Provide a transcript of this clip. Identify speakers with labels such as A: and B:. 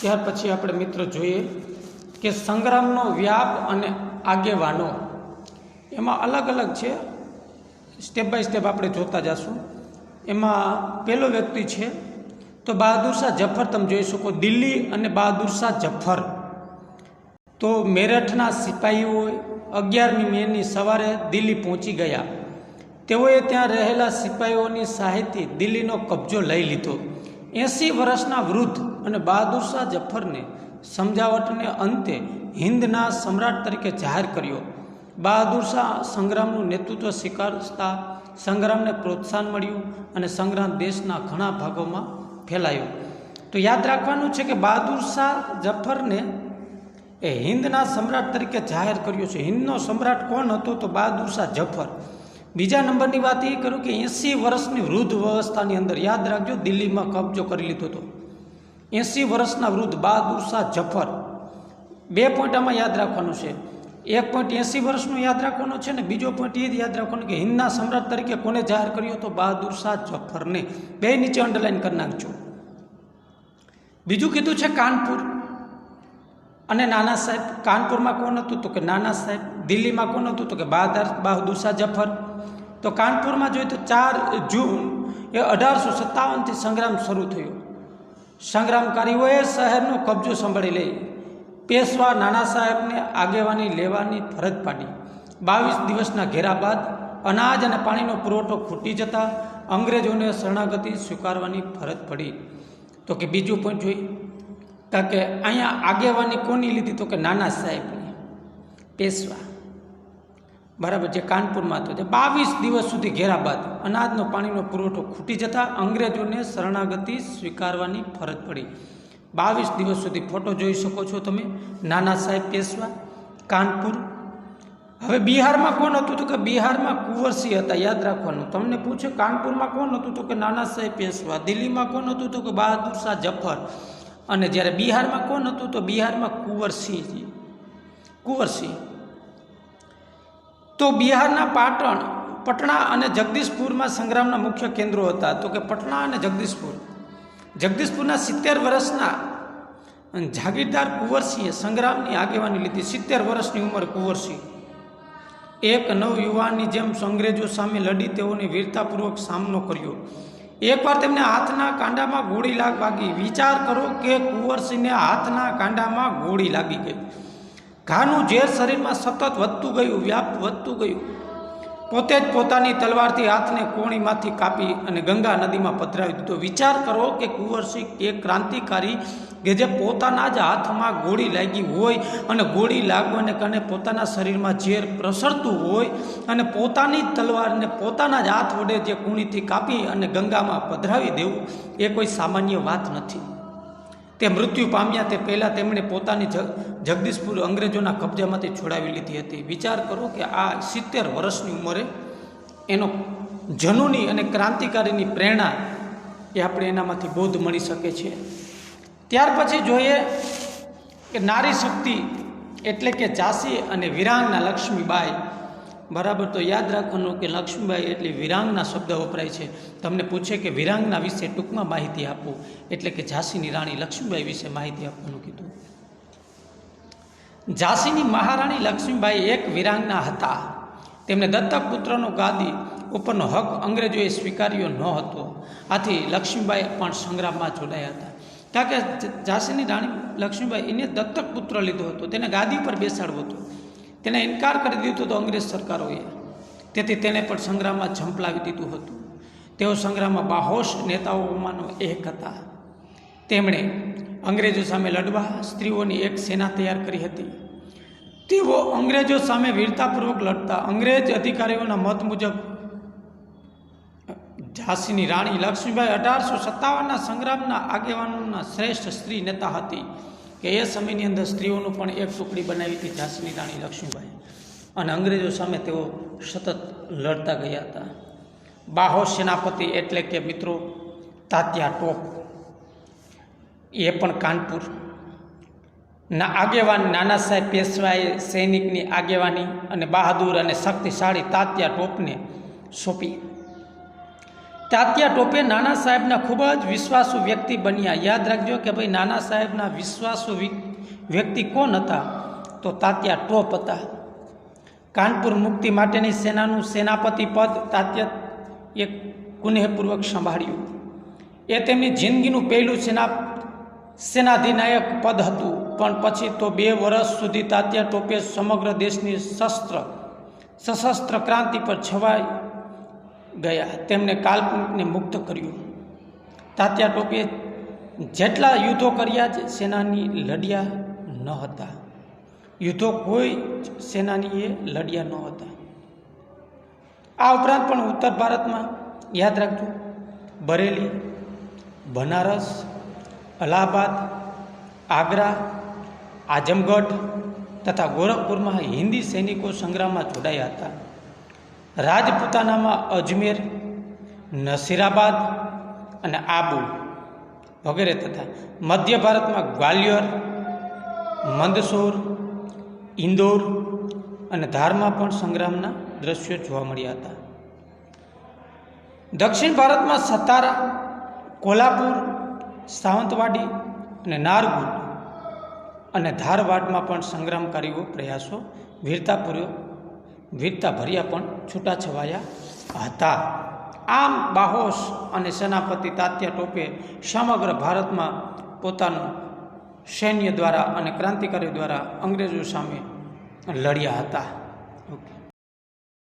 A: ત્યાર પછી આપણે મિત્રો જોઈએ કે સંગ્રામનો વ્યાપ અને આગેવાનો એમાં અલગ અલગ છે. સ્ટેપ બાય સ્ટેપ આપણે જોતા જશું. એમાં પહેલો વ્યક્તિ છે તો બહાદુર શાહ જફર, તમે જોઈ શકો દિલ્હી અને બહાદુર શાહ જફર. તો મેરઠના સિપાહીઓ અગિયારમી મેની સવારે દિલ્હી પહોંચી ગયા. તેઓએ ત્યાં રહેલા સિપાહીઓની સહાયથી દિલ્હીનો કબજો લઈ લીધો. એંસી વર્ષના વૃદ્ધ અને બહાદુર શાહ જફરને સમજાવટને અંતે હિન્દના સમ્રાટ તરીકે જાહેર કર્યો. બહાદુર શાહ સંગ્રામનું નેતૃત્વ સ્વીકારતા સંગ્રામને પ્રોત્સાહન મળ્યું અને સંગ્રામ દેશના ઘણા ભાગોમાં ફેલાયો. તો યાદ રાખવાનું છે કે બહાદુર શાહ જફરને એ હિન્દના સમ્રાટ તરીકે જાહેર કર્યો છે. હિન્દનો સમ્રાટ કોણ હતો? તો બહાદુર શાહ જફર. બીજા નંબરની વાત એ કરું કે એંસી વર્ષની વૃદ્ધ વ્યવસ્થાની અંદર, યાદ રાખજો, દિલ્હીમાં કબજો કરી લીધો હતો. એંસી વર્ષના વૃદ્ધ બહાદુર શાહ જફર. બે પોઈન્ટ આમાં યાદ રાખવાનું છે. એક પોઈન્ટ એંસી વર્ષનું યાદ રાખવાનું છે ને બીજો પોઈન્ટ એ જ યાદ રાખવાનું કે હિન્દના સમ્રાટ તરીકે કોને જાહેર કર્યો તો બહાદુર શાહ જફરને. બે નીચે અંડરલાઈન કરી નાખજો. બીજું કીધું છે કાનપુર. અને નાના સાહેબ, કાનપુરમાં કોણ હતું? તો કે નાના સાહેબ, દિલ્હીમાં કોણ હતું? તો કે બહાદર, બહાદુર શાહ જફર. તો કાનપુરમાં જોઈએ તો ચાર જૂન એ અઢારસો સત્તાવનથી સંગ્રામ શરૂ થયો. સંગ્રામકારીઓએ શહેરનો કબજો સંભાળી લઈ પેશવા નાના સાહેબને આગેવાની લેવાની ફરજ પાડી. બાવીસ દિવસના ઘેરા બાદ અનાજ અને પાણીનો પુરવઠો ખૂટી જતા અંગ્રેજોને શરણાગતિ સ્વીકારવાની ફરજ પડી. તો કે બીજું પણ જોઈ કારણ કે અહીંયા આગેવાની કોની લીધી તો કે નાના સાહેબની? પેશવા. બરાબર, જે કાનપુરમાં હતો તે બાવીસ દિવસ સુધી ઘેરા બાદ અનાજનો પાણીનો પુરવઠો ખૂટી જતાં અંગ્રેજોને શરણાગતિ સ્વીકારવાની ફરજ પડી. બાવીસ દિવસ સુધી ફોટો જોઈ શકો છો તમે. નાના સાહેબ પેશવા, કાનપુર. હવે બિહારમાં કોણ હતું તો કે બિહારમાં કુંવરસિંહ હતા, યાદ રાખવાનું. તમને પૂછે, કાનપુરમાં કોણ હતું તો કે નાના સાહેબ પેશવા? દિલ્હીમાં કોણ હતું તો કે બહાદુર શાહ જફર? અને જ્યારે બિહારમાં કોણ હતું તો બિહારમાં કુંવરસિંહજી કુંવરસિંહ. તો બિહારના પાટણ, પટણા અને જગદીશપુરમાં સંગ્રામના મુખ્ય કેન્દ્રો હતા. તો કે પટણા અને જગદીશપુર. જગદીશપુરના સિત્તેર વર્ષના જાગીરદાર કુંવરસિંહે સંગ્રામની આગેવાની લીધી. સિત્તેર વર્ષની ઉંમરે કુંવરસિંહ. એક નવ યુવાનની જેમ અંગ્રેજો સામે લડી તેઓને વીરતાપૂર્વક સામનો કર્યો. એકવાર તેમને હાથના કાંડામાં ગોળી લાગ વાગી. વિચાર કરો કે કુંવરસિંહને હાથના કાંડામાં ગોળી લાગી ગઈ. ઘાનું ઝેર શરીરમાં સતત વધતું ગયું, વ્યાપ વધતું ગયું. પોતે જ પોતાની તલવારથી હાથને કોણીમાંથી કાપી અને ગંગા નદીમાં પધરાવી દીધો. વિચાર કરો કે કુંવરસિંહ કે ક્રાંતિકારી કે જે પોતાના જ હાથમાં ગોળી લાગી હોય અને ગોળી લાગવાને કારણે પોતાના શરીરમાં ઝેર પ્રસરતું હોય અને પોતાની તલવારને પોતાના જ હાથ વડે જે કુણીથી કાપી અને ગંગામાં પધરાવી દેવું, એ કોઈ સામાન્ય વાત નથી. તે મૃત્યુ પામ્યા તે પહેલાં તેમણે પોતાની જગ, જગદીશપુર અંગ્રેજોના કબજામાંથી છોડાવી લીધી હતી. વિચાર કરો કે આ સિત્તેર વર્ષની ઉંમરે એનો જનૂની અને ક્રાંતિકારીની પ્રેરણા એ આપણે એનામાંથી બોધ મળી શકે છે. ત્યાર પછી જોઈએ કે નારી શક્તિ એટલે કે ઝાંસી અને વિરાંગના લક્ષ્મીબાઈ બરાબર, તો યાદ રાખવાનું કે લક્ષ્મીબાઈ એટલે વિરાંગના શબ્દ વપરાય છે. તમને પૂછે કે વિરાંગના વિશે ટૂંકમાં માહિતી આપો, એટલે કે ઝાંસીની રાણી લક્ષ્મીબાઈ વિશે માહિતી આપવાનું કીધું. ઝાંસીની મહારાણી લક્ષ્મીબાઈ એક વિરાંગના હતા. તેમને દત્તક પુત્રનો ગાદી ઉપરનો હક અંગ્રેજોએ સ્વીકાર્યો ન હતો. આથી લક્ષ્મીબાઈ પણ સંગ્રામમાં જોડાયા હતા. કારણ કે ઝાંસીની રાણી લક્ષ્મીબાઈ એને દત્તક પુત્ર લીધો હતો. તેને ગાદી પર બેસાડવો હતો. તેને ઇનકાર કરી દીધો હતો અંગ્રેજ સરકારોએ. તેથી તેને પણ સંગ્રામમાં ઝંપલાવી દીધું હતું. તેઓ સંગ્રામમાં બાહોશ નેતાઓમાંનો એક હતા. તેમણે અંગ્રેજો સામે લડવા સ્ત્રીઓની એક સેના તૈયાર કરી હતી. તેઓ અંગ્રેજો સામે વીરતાપૂર્વક લડતા. અંગ્રેજ અધિકારીઓના મત મુજબ, ઝાંસીની રાણી લક્ષ્મીબાઈ અઢારસો સત્તાવનના સંગ્રામના આગેવાનોના શ્રેષ્ઠ સ્ત્રી નેતા હતી. કે એ સમયની અંદર સ્ત્રીઓનું પણ એક ટુકડી બનાવી હતી ઝાંસીની રાણી લક્ષ્મીબાઈ. અને અંગ્રેજો સામે તેઓ સતત લડતા ગયા હતા. બાહો સેનાપતિ એટલે કે મિત્રો તાત્યા ટોપ. એ પણ કાનપુર. ના આગેવાન નાના સાહેબ પેશવાએ સૈનિકની આગેવાની અને બહાદુર અને શક્તિશાળી તાત્યા ટોપને સોંપી. તાત્યા ટોપે નાના સાહેબના ખૂબ જ વિશ્વાસુ વ્યક્તિ બન્યા. યાદ રાખજો કે ભાઈ નાના સાહેબના વિશ્વાસુ વ્યક્તિ કોણ હતા? તો તાત્યા ટોપ હતા. કાનપુર મુક્તિ માટેની સેનાનું સેનાપતિ પદ તાત્યા એક કુનેહપૂર્વક સંભાળ્યું. એ તેમની જિંદગીનું પહેલું સેના, સેનાધિનાયક પદ હતું. પણ પછી તો બે વર્ષ સુધી તાત્યા ટોપે સમગ્ર દેશની શસ્ત્ર, સશસ્ત્ર ક્રાંતિ પર છવાઈ ગયા. તેમને કાલ્પનિકને મુક્ત કર્યું. તાત્યા ટોપે જેટલા યુદ્ધો કર્યા જ સેનાની લડ્યા ન હતા. યુદ્ધો કોઈ જ સેનાનીએ લડ્યા ન હતા. આ ઉપરાંત પણ ઉત્તર ભારતમાં, યાદ રાખજો, બરેલી, બનારસ, અલ્હાબાદ, આગ્રા, આઝમગઢ તથા ગોરખપુરમાં હિન્દી સૈનિકો સંગ્રામમાં જોડાયા હતા. રાજપૂતાનામાં અજમેર, નસીરાબાદ અને આબુ વગેરે તથા મધ્ય ભારતમાં ગ્વાલિયર, મંદસોર, ઇન્દોર અને ધારમાં પણ સંગ્રામના દ્રશ્યો જોવા મળ્યા હતા. દક્ષિણ ભારતમાં સતારા, કોલ્હાપુર, સાવંતવાડી અને નારગુલ અને ધારવાડમાં પણ સંગ્રામકારીઓ પ્રયાસો વીરતાપૂર્વક વીરતા ભર્યા પણ છૂટાછવાયા હતા. આમ બાહોશ અને સેનાપતિ તાત્યા ટોપે સમગ્ર ભારતમાં પોતાનું સૈન્ય દ્વારા અને ક્રાંતિકારીઓ દ્વારા અંગ્રેજો સામે લડ્યા હતા.